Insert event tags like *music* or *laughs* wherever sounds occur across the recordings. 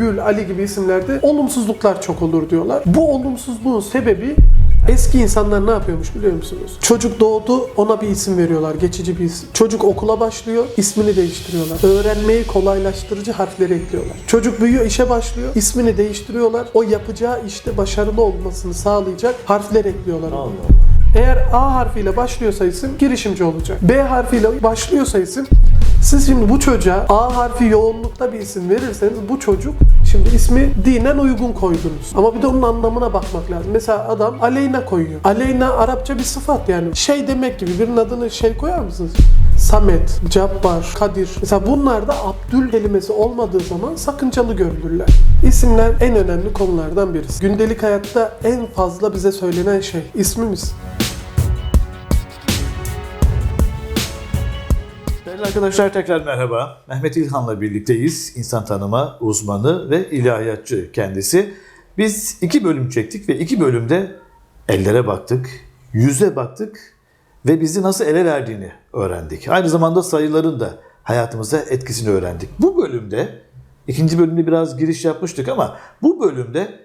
Gül, Ali gibi isimlerde olumsuzluklar çok olur diyorlar. Bu olumsuzluğun sebebi Eski insanlar ne yapıyormuş biliyor musunuz? Çocuk doğdu ona bir isim veriyorlar, geçici bir isim. Çocuk okula başlıyor, ismini değiştiriyorlar. Öğrenmeyi kolaylaştırıcı harfleri ekliyorlar. Çocuk büyüyor, işe başlıyor, ismini değiştiriyorlar. O yapacağı işte başarılı olmasını sağlayacak harfler ekliyorlar. Allah. Eğer A harfiyle başlıyorsa isim girişimci olacak. B harfiyle başlıyorsa isim siz şimdi bu çocuğa A harfi yoğunlukta bir isim verirseniz bu çocuk şimdi ismi dinen uygun koydunuz. Ama bir de onun anlamına bakmak lazım. Mesela adam Aleyna koyuyor. Aleyna Arapça bir sıfat yani. Şey demek gibi birinin adını şey koyar mısınız? Samet, Cabbar, Kadir. Mesela bunlarda Abdül kelimesi olmadığı zaman sakıncalı görülürler. İsimler en önemli konulardan birisi. Gündelik hayatta en fazla bize söylenen şey ismimiz. Arkadaşlar tekrar merhaba. Mehmet İlhan'la birlikteyiz. İnsan tanıma uzmanı ve ilahiyatçı kendisi. Biz iki bölüm çektik ve iki bölümde ellere baktık, yüze baktık ve bizi nasıl ele verdiğini öğrendik. Aynı zamanda sayıların da hayatımıza etkisini öğrendik. Bu bölümde, ikinci bölümde biraz giriş yapmıştık ama bu bölümde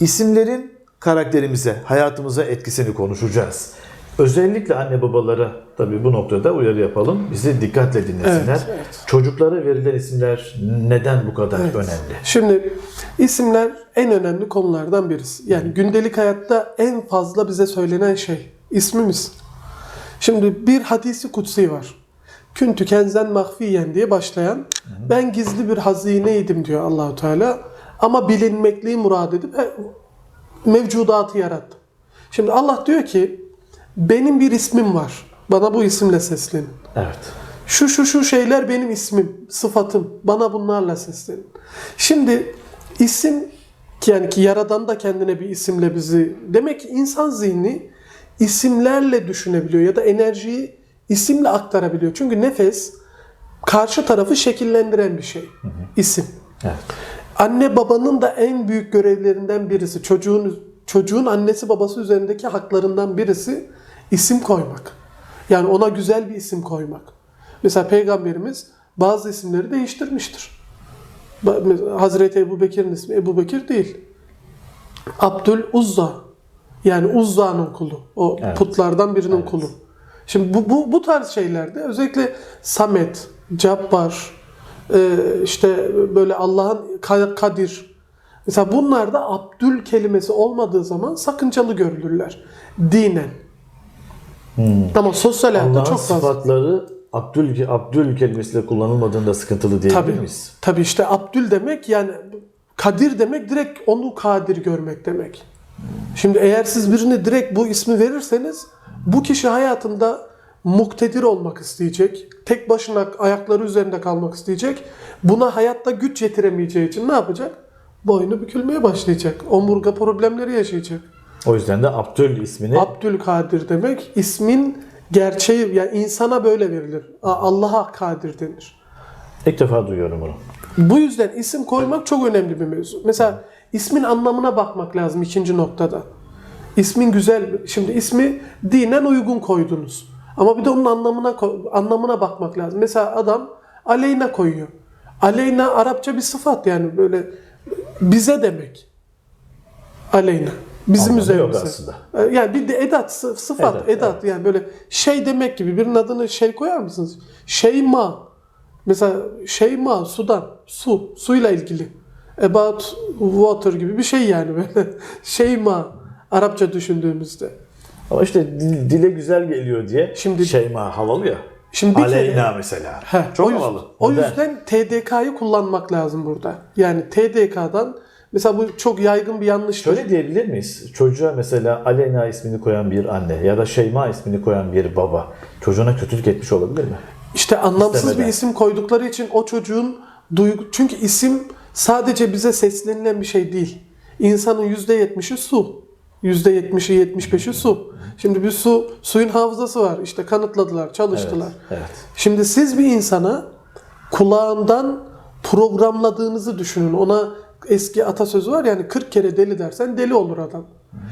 isimlerin karakterimize, hayatımıza etkisini konuşacağız. Özellikle anne babalara tabii bu noktada uyarı yapalım. Bizi dikkatle dinlesinler. Evet, evet. Çocuklara verilen isimler neden bu kadar önemli? Şimdi isimler en önemli konulardan birisi. Yani gündelik hayatta en fazla bize söylenen şey ismimiz. Şimdi bir hadisi kutsi var. Küntü kenzen mahfiyen diye başlayan ben gizli bir hazineydim diyor Allahu Teala ama bilinmekliği murad edip e, mevcudatı yarattım. Şimdi Allah diyor ki benim bir ismim var. Bana bu isimle seslenin. Evet. Şu şu şu şeyler benim ismim, sıfatım. Bana bunlarla seslenin. Şimdi isim yani ki yaradan da kendine bir isimle bizi demek ki insan zihni isimlerle düşünebiliyor ya da enerjiyi isimle aktarabiliyor. Çünkü nefes karşı tarafı şekillendiren bir şey. İsim. Evet. Anne babanın da en büyük görevlerinden birisi çocuğun çocuğun annesi babası üzerindeki haklarından birisi isim koymak. Yani ona güzel bir isim koymak. Mesela peygamberimiz bazı isimleri değiştirmiştir. Hazreti Ebu Bekir'in ismi Ebu Bekir değil. Abdül Uzza. Yani Uzza'nın kulu. O Evet. putlardan birinin Evet. kulu. Şimdi bu, bu, bu tarz şeylerde özellikle Samet, Cabbar, e, işte böyle Allah'ın Ka- Kadir. Mesela bunlarda Abdül kelimesi olmadığı zaman sakıncalı görülürler. Dinen. Ama sosyal hayatta Allah'ın çok fazla. sıfatları Abdül, Abdül kelimesiyle kullanılmadığında sıkıntılı diyebilir Tabii. miyiz? Tabii işte Abdül demek yani Kadir demek direkt onu kadir görmek demek. Şimdi eğer siz birine direkt bu ismi verirseniz bu kişi hayatında muktedir olmak isteyecek. Tek başına ayakları üzerinde kalmak isteyecek. Buna hayatta güç yetiremeyeceği için ne yapacak? Boynu bükülmeye başlayacak. Omurga problemleri yaşayacak. O yüzden de Abdül ismini Abdülkadir demek ismin gerçeği yani insana böyle verilir. Allah'a kadir denir. ilk defa duyuyorum bunu. Bu yüzden isim koymak çok önemli bir mevzu. Mesela ismin anlamına bakmak lazım ikinci noktada. İsmin güzel, şimdi ismi dinen uygun koydunuz. Ama bir de onun anlamına anlamına bakmak lazım. Mesela adam Aleyna koyuyor. Aleyna Arapça bir sıfat yani böyle bize demek. Aleyna. Bizim Anlamı yok üzerimize. aslında. Yani bir de edat, sı- sıfat, Edat, edat. Yani böyle şey demek gibi birinin adını şey koyar mısınız? Şeyma. Mesela Şeyma sudan, su, suyla ilgili. About water gibi bir şey yani böyle. *laughs* Şeyma Arapça düşündüğümüzde. Ama işte dil- dile güzel geliyor diye Şimdi- Şeyma havalı ya. Şimdi Aleyna kere- mesela. Heh, Çok o yüz- havalı. O yüzden TDK'yı kullanmak lazım burada. Yani TDK'dan mesela bu çok yaygın bir yanlıştır. Şöyle diyebilir miyiz? Çocuğa mesela Aleyna ismini koyan bir anne ya da Şeyma ismini koyan bir baba çocuğuna kötülük etmiş olabilir mi? İşte anlamsız İstemeden. bir isim koydukları için o çocuğun duygu... Çünkü isim sadece bize seslenilen bir şey değil. İnsanın %70'i su. %70'i 75'i su. Şimdi bir su, suyun hafızası var. İşte kanıtladılar, çalıştılar. Evet. evet. Şimdi siz bir insana kulağından programladığınızı düşünün. Ona eski atasözü var yani 40 kere deli dersen deli olur adam.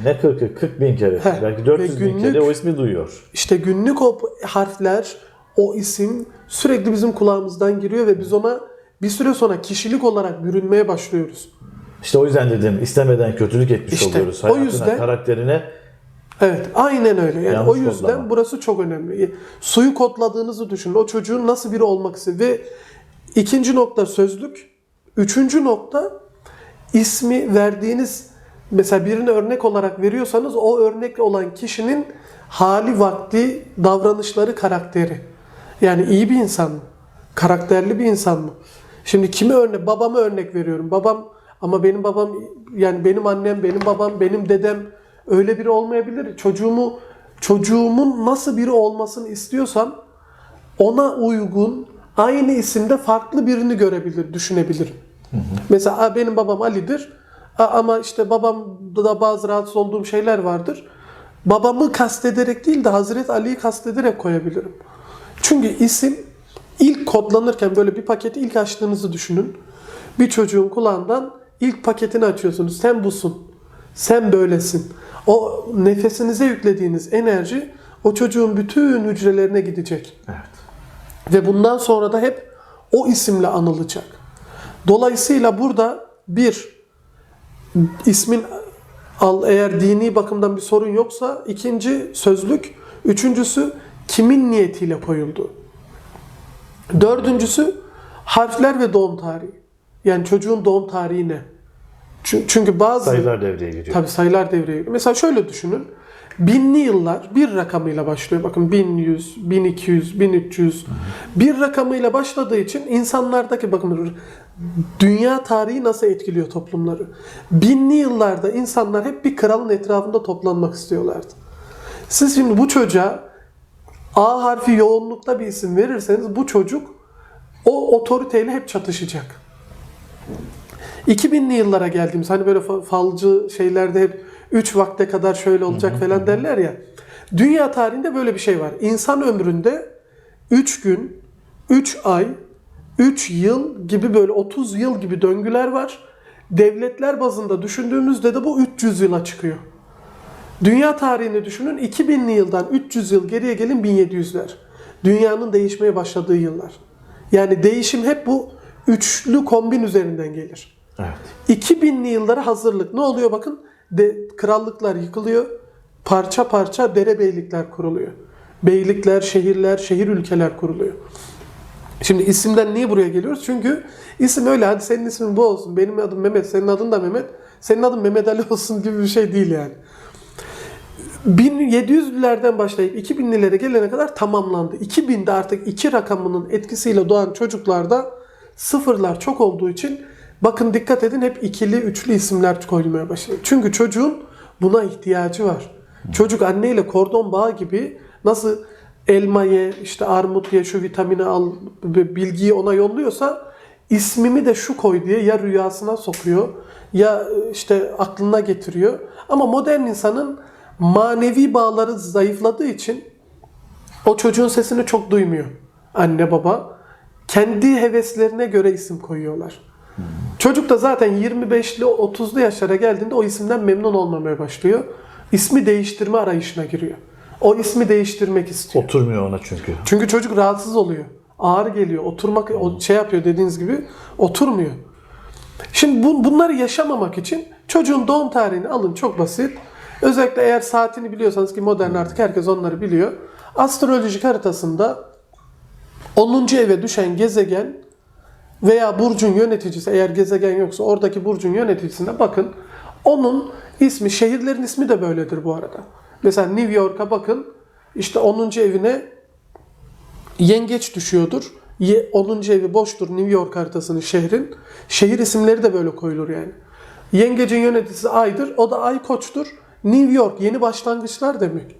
Ne 40'ı? 40 bin kere. Heh, Belki 400 ve bin kere günlük- o ismi duyuyor. İşte günlük o harfler, o isim sürekli bizim kulağımızdan giriyor ve biz ona bir süre sonra kişilik olarak bürünmeye başlıyoruz. İşte o yüzden dedim istemeden kötülük etmiş İşte, oluyoruz. o Hayatına, yüzden- karakterine Evet, aynen öyle. Yani Yanlış o yüzden kodlama. burası çok önemli. Suyu kodladığınızı düşünün. O çocuğun nasıl biri olmak istediği ve ikinci nokta sözlük. Üçüncü nokta ismi verdiğiniz mesela birine örnek olarak veriyorsanız o örnek olan kişinin hali, vakti, davranışları, karakteri. Yani iyi bir insan mı? Karakterli bir insan mı? Şimdi kimi örnek? Babamı örnek veriyorum. Babam ama benim babam yani benim annem, benim babam, benim dedem öyle biri olmayabilir. Çocuğumu çocuğumun nasıl biri olmasını istiyorsam ona uygun aynı isimde farklı birini görebilir, düşünebilirim. Mesela "Aa, benim babam Ali'dir ama işte babamda da bazı rahatsız olduğum şeyler vardır. Babamı kastederek değil de Hazreti Ali'yi kastederek koyabilirim. Çünkü isim ilk kodlanırken böyle bir paketi ilk açtığınızı düşünün. Bir çocuğun kulağından ilk paketini açıyorsunuz. Sen busun. Sen böylesin. O nefesinize yüklediğiniz enerji o çocuğun bütün hücrelerine gidecek. evet. Ve bundan sonra da hep o isimle anılacak. Dolayısıyla burada bir ismin al eğer dini bakımdan bir sorun yoksa ikinci sözlük, üçüncüsü kimin niyetiyle koyuldu. Dördüncüsü harfler ve doğum tarihi. Yani çocuğun doğum tarihi ne? Çü- Çünkü bazı Sayılar devreye giriyor. Tabii sayılar devreye giriyor. Mesela şöyle düşünün. Binli yıllar bir rakamıyla başlıyor. Bakın 1100, 1200, 1300. Bir rakamıyla başladığı için insanlardaki bakın dünya tarihi nasıl etkiliyor toplumları. Binli yıllarda insanlar hep bir kralın etrafında toplanmak istiyorlardı. Siz şimdi bu çocuğa A harfi yoğunlukta bir isim verirseniz bu çocuk o otoriteyle hep çatışacak. 2000'li yıllara geldiğimiz hani böyle fa- falcı şeylerde hep 3 vakte kadar şöyle olacak falan derler ya. Dünya tarihinde böyle bir şey var. İnsan ömründe 3 gün, 3 ay, 3 yıl gibi böyle 30 yıl gibi döngüler var. Devletler bazında düşündüğümüzde de bu 300 yıla çıkıyor. Dünya tarihini düşünün 2000'li yıldan 300 yıl geriye gelin 1700'ler. Dünyanın değişmeye başladığı yıllar. Yani değişim hep bu üçlü kombin üzerinden gelir. Evet. 2000'li yıllara hazırlık. Ne oluyor bakın? De, krallıklar yıkılıyor. Parça parça derebeylikler kuruluyor. Beylikler, şehirler, şehir ülkeler kuruluyor. Şimdi isimden niye buraya geliyoruz? Çünkü isim öyle hadi senin ismin bu olsun. Benim adım Mehmet, senin adın da Mehmet. Senin adın Mehmet Ali *laughs* olsun gibi bir şey değil yani. 1700'lülerden başlayıp 2000'lilere gelene kadar tamamlandı. 2000'de artık iki rakamının etkisiyle doğan çocuklarda sıfırlar çok olduğu için bakın dikkat edin hep ikili, üçlü isimler koyulmaya başladı. Çünkü çocuğun buna ihtiyacı var. Çocuk anneyle kordon bağı gibi nasıl elma ye, işte armut ye, şu vitamini al, bilgiyi ona yolluyorsa ismimi de şu koy diye ya rüyasına sokuyor ya işte aklına getiriyor. Ama modern insanın manevi bağları zayıfladığı için o çocuğun sesini çok duymuyor anne baba. Kendi heveslerine göre isim koyuyorlar. Çocuk da zaten 25'li 30'lu yaşlara geldiğinde o isimden memnun olmamaya başlıyor. İsmi değiştirme arayışına giriyor. O ismi değiştirmek istiyor. Oturmuyor ona çünkü. Çünkü çocuk rahatsız oluyor. Ağır geliyor. Oturmak o şey yapıyor dediğiniz gibi oturmuyor. Şimdi bu, bunları yaşamamak için çocuğun doğum tarihini alın çok basit. Özellikle eğer saatini biliyorsanız ki modern artık herkes onları biliyor. Astrolojik haritasında 10. eve düşen gezegen veya burcun yöneticisi eğer gezegen yoksa oradaki burcun yöneticisine bakın. Onun ismi, şehirlerin ismi de böyledir bu arada. Mesela New York'a bakın. işte 10. evine yengeç düşüyordur. Ye- 10. evi boştur New York haritasının şehrin. Şehir isimleri de böyle koyulur yani. Yengecin yöneticisi Ay'dır. O da Ay Koç'tur. New York yeni başlangıçlar demek.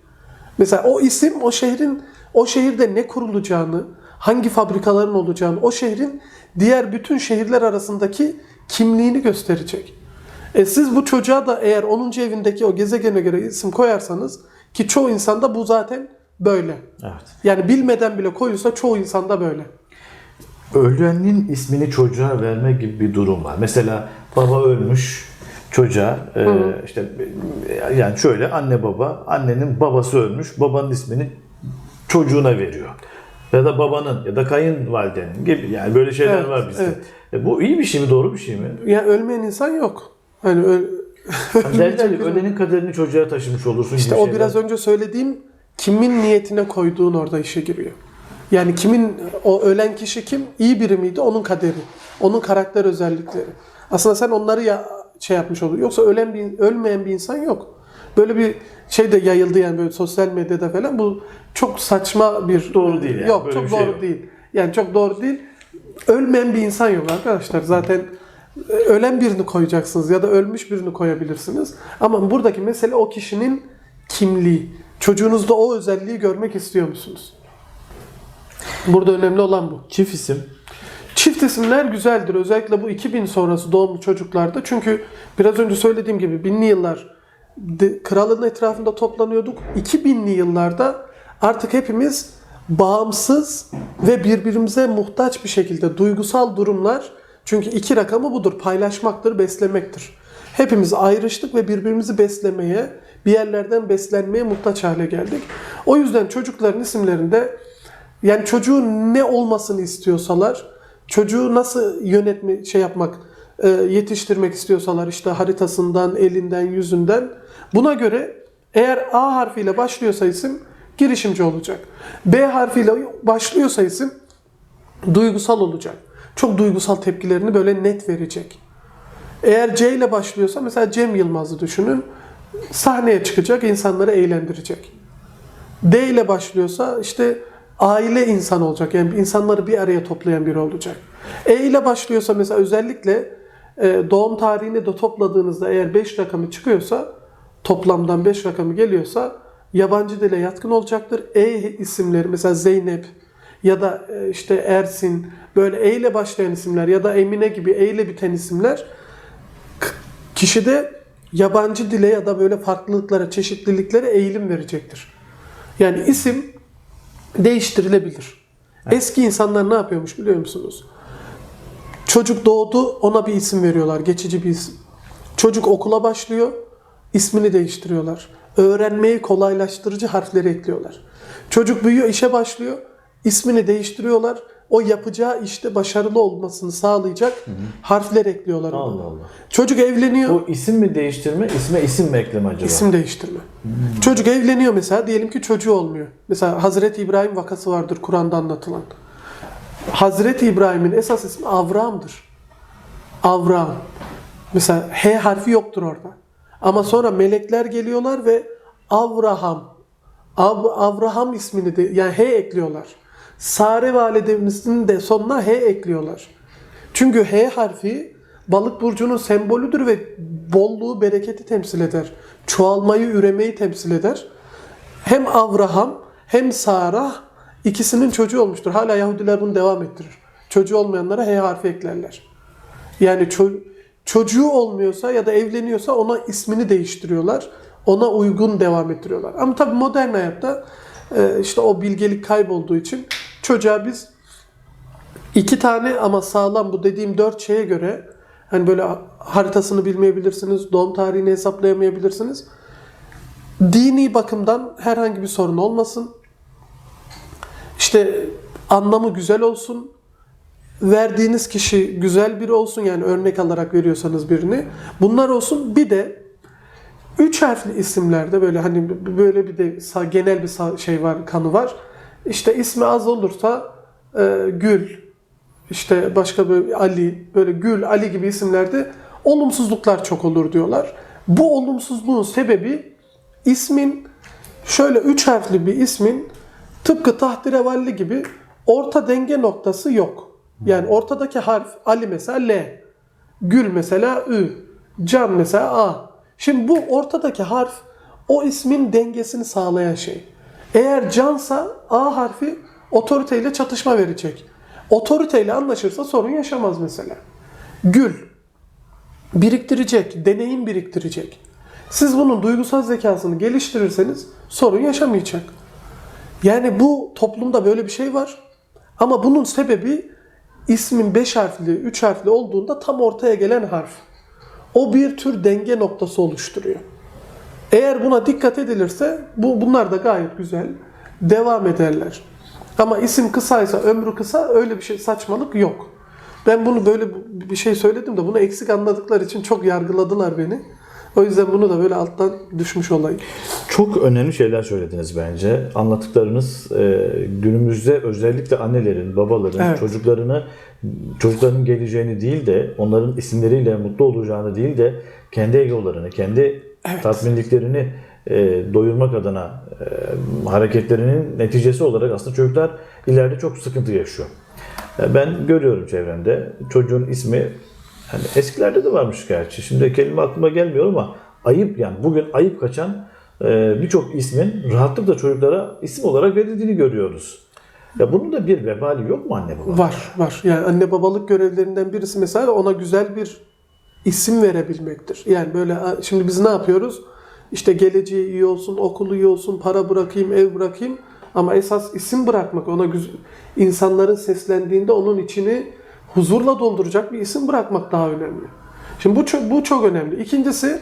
Mesela o isim o şehrin o şehirde ne kurulacağını, hangi fabrikaların olacağını, o şehrin diğer bütün şehirler arasındaki kimliğini gösterecek. E siz bu çocuğa da eğer 10. evindeki o gezegene göre isim koyarsanız ki çoğu insanda bu zaten böyle. Evet. Yani bilmeden bile koyulsa çoğu insanda böyle. Ölenin ismini çocuğa verme gibi bir durum var. Mesela baba ölmüş çocuğa e, işte yani şöyle anne baba annenin babası ölmüş babanın ismini çocuğuna veriyor. Ya da babanın ya da kayınvalidenin gibi yani böyle şeyler Evet, var bizde. evet. E, bu iyi bir şey mi doğru bir şey mi? Yani ölmeyen insan yok. Hani derler ya, ölenin kaderini çocuğa taşımış olursun İşte o şeyler. biraz önce söylediğim kimin niyetine koyduğun orada işe giriyor. Yani kimin o ölen kişi kim? İyi biri miydi? Onun kaderi. Onun karakter özellikleri. Aslında sen onları ya şey yapmış olur. Yoksa ölen bir ölmeyen bir insan yok. Böyle bir şey de yayıldı yani böyle sosyal medyada falan. Bu çok saçma bir Doğru değil yani. Yok Böyle çok şey doğru yok. değil. Yani çok doğru değil. Ölmeyen bir insan yok arkadaşlar. Zaten ölen birini koyacaksınız ya da ölmüş birini koyabilirsiniz. Ama buradaki mesele o kişinin kimliği. Çocuğunuzda o özelliği görmek istiyor musunuz? Burada önemli olan bu. Çift isim. Çift isimler güzeldir. Özellikle bu 2000 sonrası doğumlu çocuklarda. Çünkü biraz önce söylediğim gibi binli yıllar kralın etrafında toplanıyorduk. 2000'li yıllarda artık hepimiz bağımsız ve birbirimize muhtaç bir şekilde duygusal durumlar çünkü iki rakamı budur. Paylaşmaktır, beslemektir. Hepimiz ayrıştık ve birbirimizi beslemeye, bir yerlerden beslenmeye muhtaç hale geldik. O yüzden çocukların isimlerinde yani çocuğun ne olmasını istiyorsalar, çocuğu nasıl yönetme şey yapmak, e, yetiştirmek istiyorsalar işte haritasından, elinden, yüzünden buna göre eğer A harfiyle başlıyorsa isim girişimci olacak. B harfiyle başlıyorsa isim duygusal olacak. Çok duygusal tepkilerini böyle net verecek. Eğer C ile başlıyorsa mesela Cem Yılmaz'ı düşünün. Sahneye çıkacak, insanları eğlendirecek. D ile başlıyorsa işte aile insan olacak. Yani insanları bir araya toplayan biri olacak. E ile başlıyorsa mesela özellikle e, doğum tarihini de topladığınızda eğer 5 rakamı çıkıyorsa toplamdan 5 rakamı geliyorsa yabancı dile yatkın olacaktır. E isimleri mesela Zeynep ya da e, işte Ersin böyle E ile başlayan isimler ya da Emine gibi E ile biten isimler kişide yabancı dile ya da böyle farklılıklara, çeşitliliklere eğilim verecektir. Yani isim değiştirilebilir. Eski insanlar ne yapıyormuş biliyor musunuz? Çocuk doğdu, ona bir isim veriyorlar, geçici bir isim. Çocuk okula başlıyor, ismini değiştiriyorlar. Öğrenmeyi kolaylaştırıcı harfleri ekliyorlar. Çocuk büyüyor, işe başlıyor, ismini değiştiriyorlar. O yapacağı işte başarılı olmasını sağlayacak harfler ekliyorlar ona. Allah Allah. Çocuk evleniyor. Bu isim mi değiştirme, isme isim mi ekleme acaba? İsim değiştirme. Çocuk evleniyor mesela diyelim ki çocuğu olmuyor. Mesela Hazreti İbrahim vakası vardır Kur'an'da anlatılan. Hazreti İbrahim'in esas ismi Avram'dır. Avram. Mesela H harfi yoktur orada. Ama sonra melekler geliyorlar ve Avraham. Av, Avraham ismini de yani H ekliyorlar. Sare validemizin de sonuna H ekliyorlar. Çünkü H harfi balık burcunun sembolüdür ve bolluğu, bereketi temsil eder. Çoğalmayı, üremeyi temsil eder. Hem Avraham hem Sarah ikisinin çocuğu olmuştur. Hala Yahudiler bunu devam ettirir. Çocuğu olmayanlara H harfi eklerler. Yani ço- çocuğu olmuyorsa ya da evleniyorsa ona ismini değiştiriyorlar. Ona uygun devam ettiriyorlar. Ama tabii modern hayatta e, işte o bilgelik kaybolduğu için çocuğa biz iki tane ama sağlam bu dediğim dört şeye göre hani böyle haritasını bilmeyebilirsiniz, doğum tarihini hesaplayamayabilirsiniz. Dini bakımdan herhangi bir sorun olmasın. İşte anlamı güzel olsun. Verdiğiniz kişi güzel biri olsun yani örnek alarak veriyorsanız birini. Bunlar olsun. Bir de üç harfli isimlerde böyle hani böyle bir de genel bir şey var, kanı var. İşte ismi az olursa e, Gül, işte başka böyle Ali, böyle Gül, Ali gibi isimlerde olumsuzluklar çok olur diyorlar. Bu olumsuzluğun sebebi ismin şöyle üç harfli bir ismin tıpkı tahtirevalli gibi orta denge noktası yok. Yani ortadaki harf Ali mesela L, Gül mesela Ü, Can mesela A. Şimdi bu ortadaki harf o ismin dengesini sağlayan şey. Eğer cansa A harfi otoriteyle çatışma verecek. Otoriteyle anlaşırsa sorun yaşamaz mesela. Gül biriktirecek, deneyim biriktirecek. Siz bunun duygusal zekasını geliştirirseniz sorun yaşamayacak. Yani bu toplumda böyle bir şey var. Ama bunun sebebi ismin 5 harfli, 3 harfli olduğunda tam ortaya gelen harf. O bir tür denge noktası oluşturuyor. Eğer buna dikkat edilirse bu bunlar da gayet güzel devam ederler. Ama isim kısaysa, ömrü kısa öyle bir şey saçmalık yok. Ben bunu böyle bir şey söyledim de bunu eksik anladıkları için çok yargıladılar beni. O yüzden bunu da böyle alttan düşmüş olayım. Çok önemli şeyler söylediniz bence. Anlattıklarınız e, günümüzde özellikle annelerin, babaların Evet. çocuklarını çocukların geleceğini değil de onların isimleriyle mutlu olacağını değil de kendi egolarını, kendi tatminliklerini e, doyurmak adına e, hareketlerinin neticesi olarak aslında çocuklar ileride çok sıkıntı yaşıyor. E, Ben görüyorum çevremde çocuğun ismi yani eskilerde de varmış gerçi. Şimdi kelime aklıma gelmiyor ama ayıp yani bugün ayıp kaçan e, birçok ismin rahatlıkla çocuklara isim olarak verildiğini görüyoruz. Ya bunun da bir vebali yok mu anne baba? Var, var. Yani anne babalık görevlerinden birisi mesela ona güzel bir isim verebilmektir. Yani böyle şimdi biz ne yapıyoruz? İşte geleceği iyi olsun, okulu iyi olsun, para bırakayım, ev bırakayım. Ama esas isim bırakmak, ona insanların seslendiğinde onun içini huzurla dolduracak bir isim bırakmak daha önemli. Şimdi bu çok, bu çok önemli. İkincisi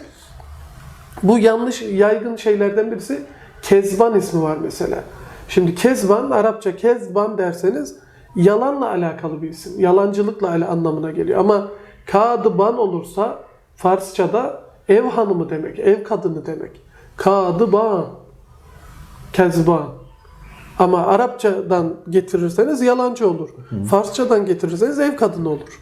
bu yanlış yaygın şeylerden birisi Kezban ismi var mesela. Şimdi Kezban, Arapça Kezban derseniz yalanla alakalı bir isim. Yalancılıkla ala- anlamına geliyor. Ama Kadıban olursa Farsçada ev hanımı demek, ev kadını demek. Kadıban, Kezban. Ama Arapçadan getirirseniz yalancı olur. Farsçadan getirirseniz ev kadını olur.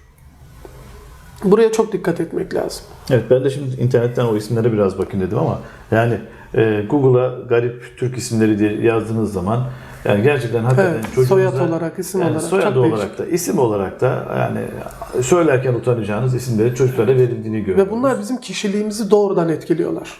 Buraya çok dikkat etmek lazım. Evet ben de şimdi internetten o isimlere biraz bakayım dedim ama yani e, Google'a garip Türk isimleri diye yazdığınız zaman yani gerçekten hakikaten Evet, çocuğunuza- soyad olarak, isim yani olarak soyadı çok olarak da isim olarak da yani söylerken utanacağınız isimleri çocuklara verildiğini görüyoruz. Ve bunlar bizim kişiliğimizi doğrudan etkiliyorlar.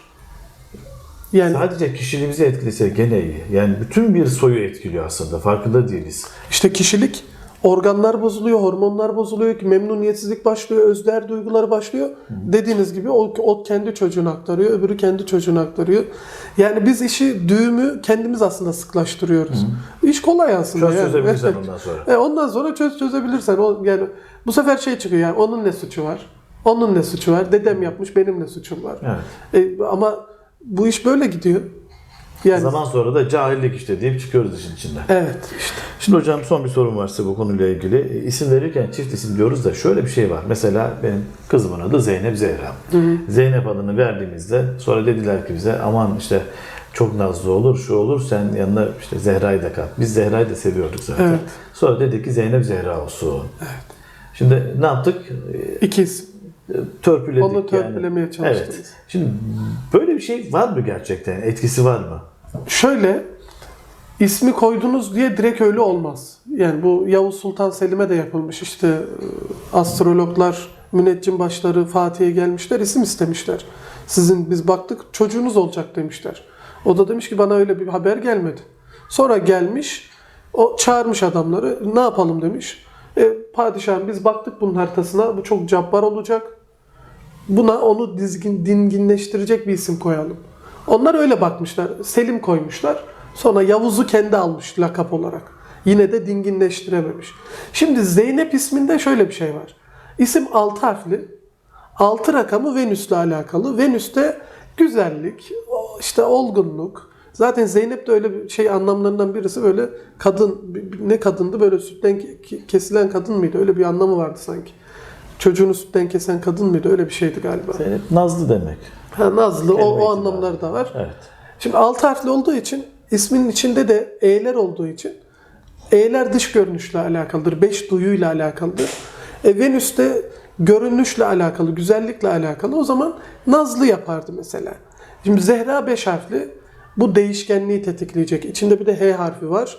Yani Sadece kişiliğimizi etkilese gene iyi. Yani bütün bir soyu etkiliyor aslında. Farkında değiliz. işte kişilik organlar bozuluyor, hormonlar bozuluyor, memnuniyetsizlik başlıyor, özler duyguları başlıyor. Dediğiniz gibi o, o kendi çocuğuna aktarıyor, öbürü kendi çocuğuna aktarıyor. Yani biz işi düğümü kendimiz aslında sıklaştırıyoruz. İş kolay aslında. Çöz yani. çözebilirsen ondan sonra. E, ondan sonra çöz çözebilirsen o yani bu sefer şey çıkıyor yani onun ne suçu var? Onun ne suçu var? Dedem yapmış benim ne suçum var? Evet. E, ama bu iş böyle gidiyor. Yani Zaman sonra da cahillik işte deyip çıkıyoruz işin içinden. evet işte. Şimdi hocam son bir sorum var size bu konuyla ilgili. İsim verirken çift isim diyoruz da şöyle bir şey var. Mesela benim kızımın adı Zeynep Zehra. Zeynep adını verdiğimizde sonra dediler ki bize aman işte çok nazlı olur, şu olur sen yanına işte Zehra'yı da kat. Biz Zehra'yı da seviyorduk zaten. Evet. Sonra dedik ki Zeynep Zehra olsun. Şimdi ne yaptık? İkiz. Törpüledik Onu yani. törpülemeye çalıştınız. Evet. Şimdi böyle bir şey var mı gerçekten? Etkisi var mı? Şöyle ismi koydunuz diye direkt öyle olmaz. Yani bu Yavuz Sultan Selim'e de yapılmış. İşte e, astrologlar, müneccim başları Fatih'e gelmişler, isim istemişler. Sizin biz baktık çocuğunuz olacak demişler. O da demiş ki bana öyle bir haber gelmedi. Sonra gelmiş, o çağırmış adamları. Ne yapalım demiş. E, padişahım biz baktık bunun haritasına. Bu çok cabbar olacak. Buna onu dizgin, dinginleştirecek bir isim koyalım. Onlar öyle bakmışlar. Selim koymuşlar. Sonra Yavuz'u kendi almış lakap olarak. Yine de dinginleştirememiş. Şimdi Zeynep isminde şöyle bir şey var. İsim 6 harfli. 6 rakamı Venüs'le alakalı. Venüs'te güzellik, işte olgunluk. Zaten Zeynep de öyle bir şey anlamlarından birisi böyle kadın, ne kadındı böyle sütten ke- kesilen kadın mıydı? Öyle bir anlamı vardı sanki. Çocuğunu sütten kesen kadın mıydı? Öyle bir şeydi galiba. Zeynep nazlı demek. Ha, Nazlı o, Kelime o anlamları da var. Evet. Şimdi altı harfli olduğu için isminin içinde de E'ler olduğu için E'ler dış görünüşle alakalıdır. Beş duyuyla alakalıdır. E, Venüs de görünüşle alakalı, güzellikle alakalı. O zaman Nazlı yapardı mesela. Şimdi Zehra beş harfli. Bu değişkenliği tetikleyecek. İçinde bir de H harfi var.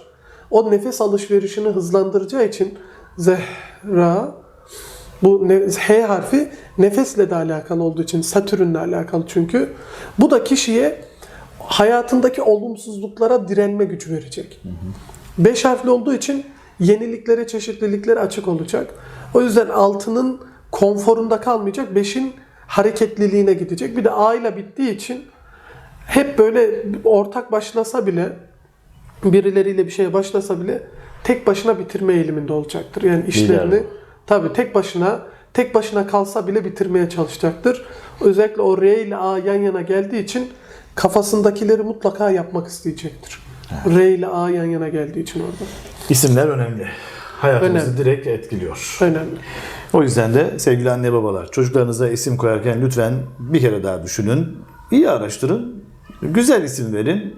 O nefes alışverişini hızlandıracağı için Zehra bu H harfi nefesle de alakalı olduğu için Satürn'le alakalı çünkü. Bu da kişiye hayatındaki olumsuzluklara direnme gücü verecek. Beş harfli olduğu için yeniliklere, çeşitliliklere açık olacak. O yüzden altının konforunda kalmayacak, beşin hareketliliğine gidecek. Bir de A ile bittiği için hep böyle ortak başlasa bile birileriyle bir şeye başlasa bile tek başına bitirme eğiliminde olacaktır. Yani işlerini Lider tabii tek başına tek başına kalsa bile bitirmeye çalışacaktır. Özellikle o R ile A yan yana geldiği için kafasındakileri mutlaka yapmak isteyecektir. R ile A yan yana geldiği için orada. İsimler önemli. Hayatımızı Önemli. direkt etkiliyor. Önemli. O yüzden de sevgili anne babalar çocuklarınıza isim koyarken lütfen bir kere daha düşünün. iyi araştırın. Güzel isim verin.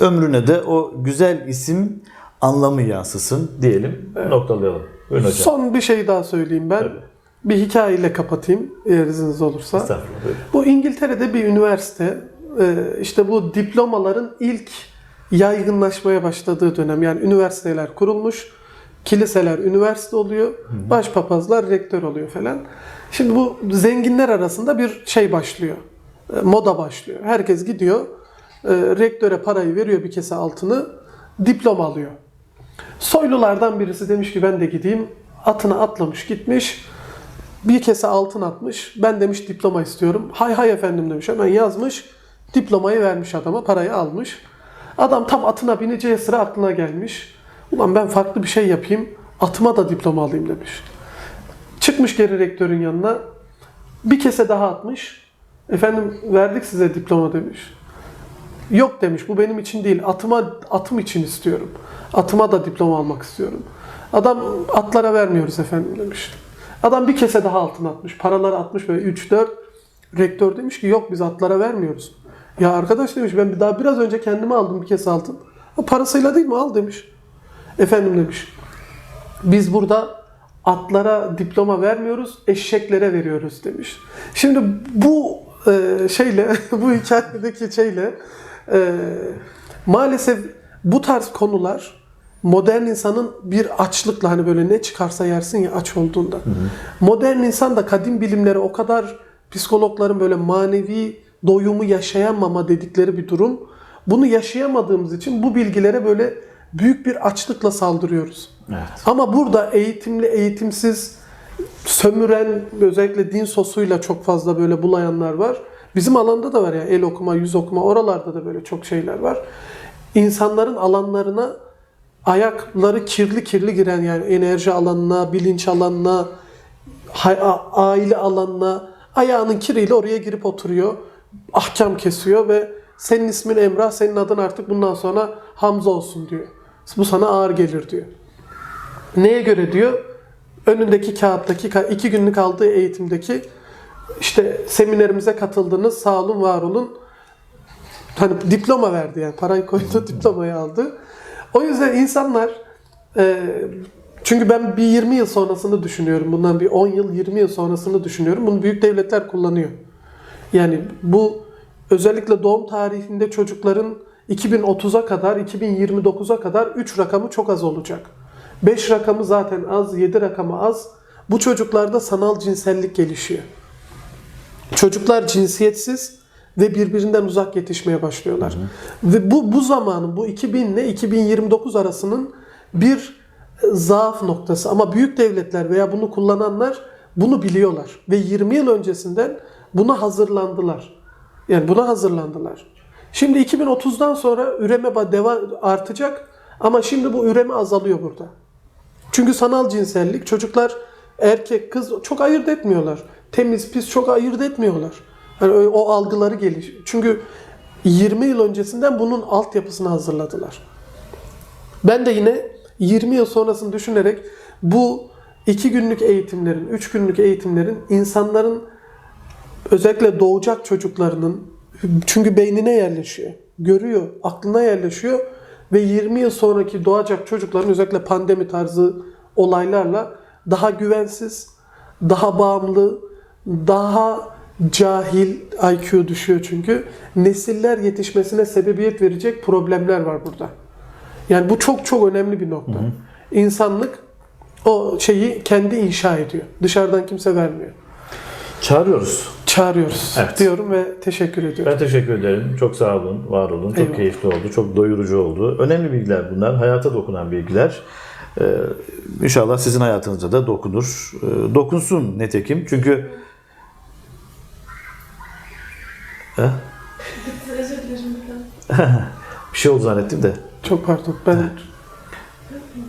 Ömrüne de o güzel isim anlamı yansısın diyelim. Noktalayalım. Buyurun hocam. Son bir şey daha söyleyeyim ben. Tabii. Bir hikayeyle kapatayım eğer izniniz olursa. Estağfurullah. buyurun. Bu İngiltere'de bir üniversite e, işte bu diplomaların ilk yaygınlaşmaya başladığı dönem. Yani üniversiteler kurulmuş, kiliseler üniversite oluyor, başpapazlar rektör oluyor falan. Şimdi bu zenginler arasında bir şey başlıyor. E, Moda başlıyor. Herkes gidiyor, e, rektöre parayı veriyor bir kese altını, diploma alıyor. Soylulardan birisi demiş ki ben de gideyim. Atına atlamış gitmiş. Bir kese altın atmış. Ben demiş diploma istiyorum. Hay hay efendim demiş. Hemen yazmış. Diplomayı vermiş adama. Parayı almış. Adam tam atına bineceği sıra aklına gelmiş. Ulan ben farklı bir şey yapayım. Atıma da diploma alayım demiş. Çıkmış geri rektörün yanına. Bir kese daha atmış. Efendim verdik size diploma demiş. Yok demiş bu benim için değil. Atıma atım için istiyorum. Atıma da diploma almak istiyorum. Adam atlara vermiyoruz efendim demiş. Adam bir kese daha altın atmış. Paraları atmış böyle 3 4. Rektör demiş ki yok biz atlara vermiyoruz. Ya arkadaş demiş ben daha biraz önce kendime aldım bir kese altın. Parasıyla değil mi al demiş. Efendim demiş. Biz burada atlara diploma vermiyoruz, eşeklere veriyoruz demiş. Şimdi bu e, şeyle, *laughs* bu hikayedeki şeyle e, maalesef bu tarz konular modern insanın bir açlıkla hani böyle ne çıkarsa yersin ya aç olduğunda. Modern insan da kadim bilimlere o kadar psikologların böyle manevi doyumu yaşayamama dedikleri bir durum. Bunu yaşayamadığımız için bu bilgilere böyle büyük bir açlıkla saldırıyoruz. Evet. Ama burada eğitimli, eğitimsiz, sömüren, özellikle din sosuyla çok fazla böyle bulayanlar var. Bizim alanda da var ya el okuma, yüz okuma oralarda da böyle çok şeyler var. İnsanların alanlarına ayakları kirli kirli giren yani enerji alanına, bilinç alanına, aile alanına ayağının kiriyle oraya girip oturuyor. Ahkam kesiyor ve senin ismin Emrah, senin adın artık bundan sonra Hamza olsun diyor. Bu sana ağır gelir diyor. Neye göre diyor? Önündeki kağıttaki ka- iki günlük aldığı eğitimdeki işte seminerimize katıldınız, sağ olun, var olun. Hani diploma verdi yani parayı koydu *laughs* diplomayı aldı. O yüzden insanlar e, çünkü ben bir 20 yıl sonrasını düşünüyorum. Bundan bir 10 yıl 20 yıl sonrasını düşünüyorum. Bunu büyük devletler kullanıyor. Yani bu özellikle doğum tarihinde çocukların 2030'a kadar, 2029'a kadar 3 rakamı çok az olacak. 5 rakamı zaten az, 7 rakamı az. Bu çocuklarda sanal cinsellik gelişiyor. Çocuklar cinsiyetsiz ve birbirinden uzak yetişmeye başlıyorlar. Ve bu bu zamanın bu 2000 ile 2029 arasının bir e, zaaf noktası ama büyük devletler veya bunu kullananlar bunu biliyorlar ve 20 yıl öncesinden buna hazırlandılar. Yani buna hazırlandılar. Şimdi 2030'dan sonra üreme devam artacak ama şimdi bu üreme azalıyor burada. Çünkü sanal cinsellik çocuklar erkek kız çok ayırt etmiyorlar. Temiz pis çok ayırt etmiyorlar. Yani o, algıları geliş. Çünkü 20 yıl öncesinden bunun altyapısını hazırladılar. Ben de yine 20 yıl sonrasını düşünerek bu iki günlük eğitimlerin, üç günlük eğitimlerin insanların özellikle doğacak çocuklarının çünkü beynine yerleşiyor. Görüyor, aklına yerleşiyor ve 20 yıl sonraki doğacak çocukların özellikle pandemi tarzı olaylarla daha güvensiz, daha bağımlı, daha cahil IQ düşüyor çünkü. Nesiller yetişmesine sebebiyet verecek problemler var burada. Yani bu çok çok önemli bir nokta. İnsanlık o şeyi kendi inşa ediyor. Dışarıdan kimse vermiyor. Çağırıyoruz. Çağırıyoruz Evet. diyorum ve teşekkür ediyorum. Ben teşekkür ederim. Çok sağ olun, var olun. Çok Eyvallah. keyifli oldu, çok doyurucu oldu. Önemli bilgiler bunlar, hayata dokunan bilgiler. Ee, inşallah sizin hayatınıza da dokunur. Ee, dokunsun netekim. Çünkü Özür dilerim *laughs* bir şey oldu zannettim de. Çok pardon. Ben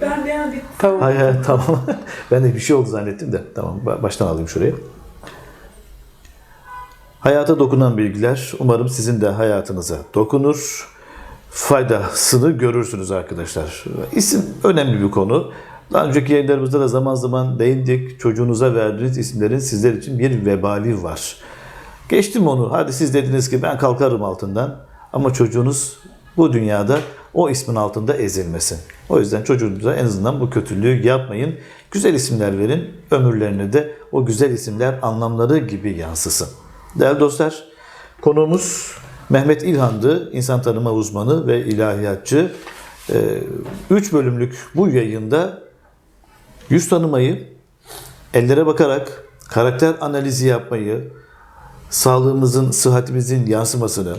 Ben bir an bir tamam. Hayır hayır tamam. *laughs* ben de bir şey oldu zannettim de. Tamam ba- baştan alayım şurayı. Hayata dokunan bilgiler umarım sizin de hayatınıza dokunur. faydasını görürsünüz arkadaşlar. İsim önemli bir konu. Daha önceki yayınlarımızda da zaman zaman değindik. Çocuğunuza verdiğiniz isimlerin sizler için bir vebali var. Geçtim onu. Hadi siz dediniz ki ben kalkarım altından. Ama çocuğunuz bu dünyada o ismin altında ezilmesin. O yüzden çocuğunuza en azından bu kötülüğü yapmayın. Güzel isimler verin. Ömürlerine de o güzel isimler anlamları gibi yansısın. Değerli dostlar, konuğumuz Mehmet İlhan'dı. İnsan tanıma uzmanı ve ilahiyatçı. 3 bölümlük bu yayında yüz tanımayı, ellere bakarak karakter analizi yapmayı, sağlığımızın, sıhhatimizin yansımasını,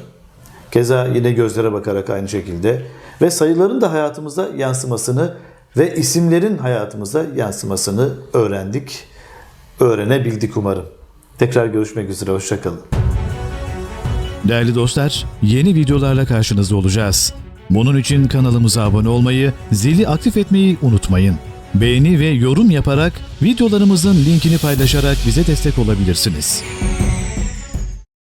keza yine gözlere bakarak aynı şekilde ve sayıların da hayatımıza yansımasını ve isimlerin hayatımıza yansımasını öğrendik, öğrenebildik umarım. Tekrar görüşmek üzere, hoşçakalın. Değerli dostlar, yeni videolarla karşınızda olacağız. Bunun için kanalımıza abone olmayı, zili aktif etmeyi unutmayın. Beğeni ve yorum yaparak videolarımızın linkini paylaşarak bize destek olabilirsiniz.